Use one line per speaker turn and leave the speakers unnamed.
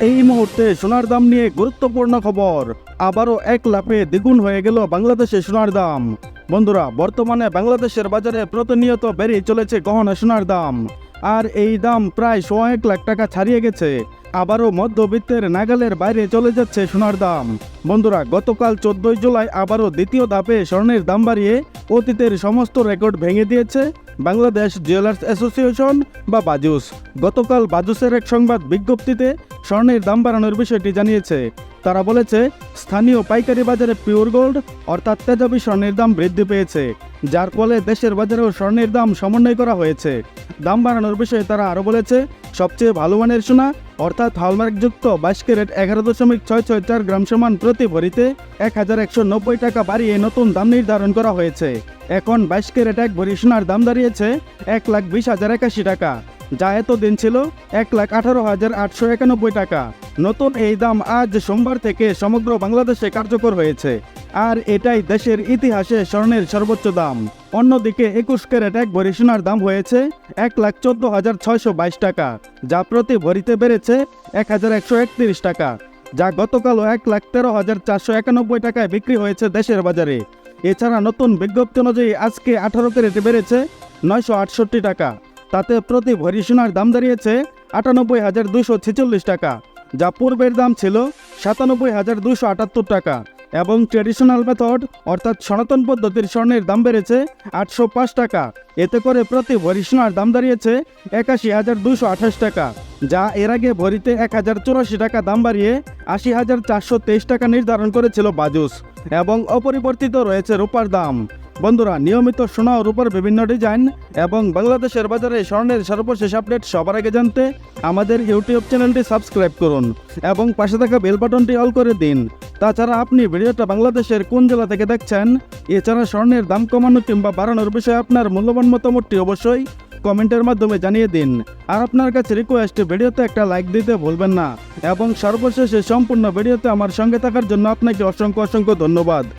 এই মুহূর্তে সোনার দাম নিয়ে গুরুত্বপূর্ণ খবর। আবারও এক লাফে দ্বিগুণ হয়ে গেল বাংলাদেশে সোনার দাম। বন্ধুরা, বর্তমানে বাংলাদেশের বাজারে প্রতিনিয়ত বেড়ে চলেছে গহনা সোনার দাম। আর এই দাম প্রায় সোয়া এক লাখ টাকা ছাড়িয়ে গেছে। আবারও মধ্যবিত্তের নাগালের বাইরে চলে যাচ্ছে সোনার দাম। বন্ধুরা, গতকাল চোদ্দই জুলাই আবারও দ্বিতীয় ধাপে স্বর্ণের দাম বাড়িয়ে অতীতের সমস্ত রেকর্ড ভেঙে দিয়েছে। বাংলাদেশ জুয়েলার্স অ্যাসোসিয়েশন বা বাজুস। গতকাল বাজুসের এক সংবাদ বিজ্ঞপ্তিতে স্বর্ণের দাম বাড়ানোর বিষয়টি জানিয়েছে। তারা বলেছে, স্থানীয় পাইকারি বাজারে পিওর গোল্ড অর্থাৎ তেজাবি স্বর্ণের দাম বৃদ্ধি পেয়েছে, যার ফলে দেশের বাজারেও স্বর্ণের দাম সমন্বয় করা হয়েছে। দাম বাড়ানোর বিষয়ে তারা আরও বলেছে, সবচেয়ে ভালো মানের সোনা অর্থাৎ হলমার্কযুক্ত বাইশ ক্যারেট এগারো দশমিক ছয় ছয় চার গ্রাম সমান প্রতি ভরিতে এক হাজার একশো নব্বই টাকা বাড়িয়ে নতুন দাম নির্ধারণ করা হয়েছে। এখন বাইশ ক্যারেট এক ভরি সোনার দাম দাঁড়িয়েছে এক লাখ বিশ হাজার একাশি টাকা। যা এতদিন ছিল এক লাখ আঠারো হাজার আটশো একানব্বই টাকা। নতুন এই দাম আজ সোমবার থেকে সমগ্র বাংলাদেশে কার্যকর হয়েছে। আর এটাই দেশের ইতিহাসে স্বর্ণের সর্বোচ্চ দাম। অন্যদিকে একুশ ক্যারেট এক ভরি সোনার দাম হয়েছে এক লাখ চোদ্দ হাজার ছয়শো বাইশ টাকা, যা প্রতি ভরিতে বেড়েছে এক হাজার একশো একত্রিশ টাকা, যা গতকালও এক লাখ তেরো হাজার চারশো একানব্বই টাকায় বিক্রি হয়েছে দেশের বাজারে। এছাড়া নতুন বিজ্ঞপ্তি অনুযায়ী আজকে আঠারো ক্যারেটে বেড়েছে নয়শো আটষট্টি টাকা। তাতে প্রতি ভরি সোনার দাম দাঁড়িয়েছে আটানব্বই হাজার দুশো ছেচল্লিশ টাকা, যা পূর্বের দাম ছিল সাতানব্বই হাজার দুশো আটাত্তর টাকা এবং ট্রেডিশনাল মেথড অর্থাৎ সনাতন পদ্ধতির স্বর্ণের দাম বেড়েছে আটশো পাঁচ টাকা। এতে করে প্রতি ভরি সোনার দাম দাঁড়িয়েছে একাশি হাজার দুশো আঠাশ টাকা, যা এর আগে ভরিতে এক হাজার চুরাশি টাকা দাম বাড়িয়ে আশি হাজার চারশো তেইশ টাকা নির্ধারণ করেছিল বাজুস। এবং অপরিবর্তিত রয়েছে রূপার দাম। বন্ধুরা, নিয়মিত সোনা ও রূপার বিভিন্ন ডিজাইন এবং বাংলাদেশের বাজারে স্বর্ণের সর্বশেষ আপডেট সবার আগে জানতে আমাদের ইউটিউব চ্যানেলটি সাবস্ক্রাইব করুন এবং পাশে থাকা বেল বাটনটি অল করে দিন। তাছাড়া আপনি ভিডিওটা বাংলাদেশের কোন জেলা থেকে দেখছেন, এছাড়া স্বর্ণের দাম কমানো কিংবা বাড়ানোর বিষয়ে আপনার মূল্যবান মতামতটি অবশ্যই কমেন্টের মাধ্যমে জানিয়ে দিন। আর আপনার কাছে রিকোয়েস্ট ভিডিওতে একটা লাইক দিতে ভুলবেন না। এবং সর্বশেষে সম্পূর্ণ ভিডিওতে আমার সঙ্গে থাকার জন্য আপনাকে অসংখ্য অসংখ্য ধন্যবাদ।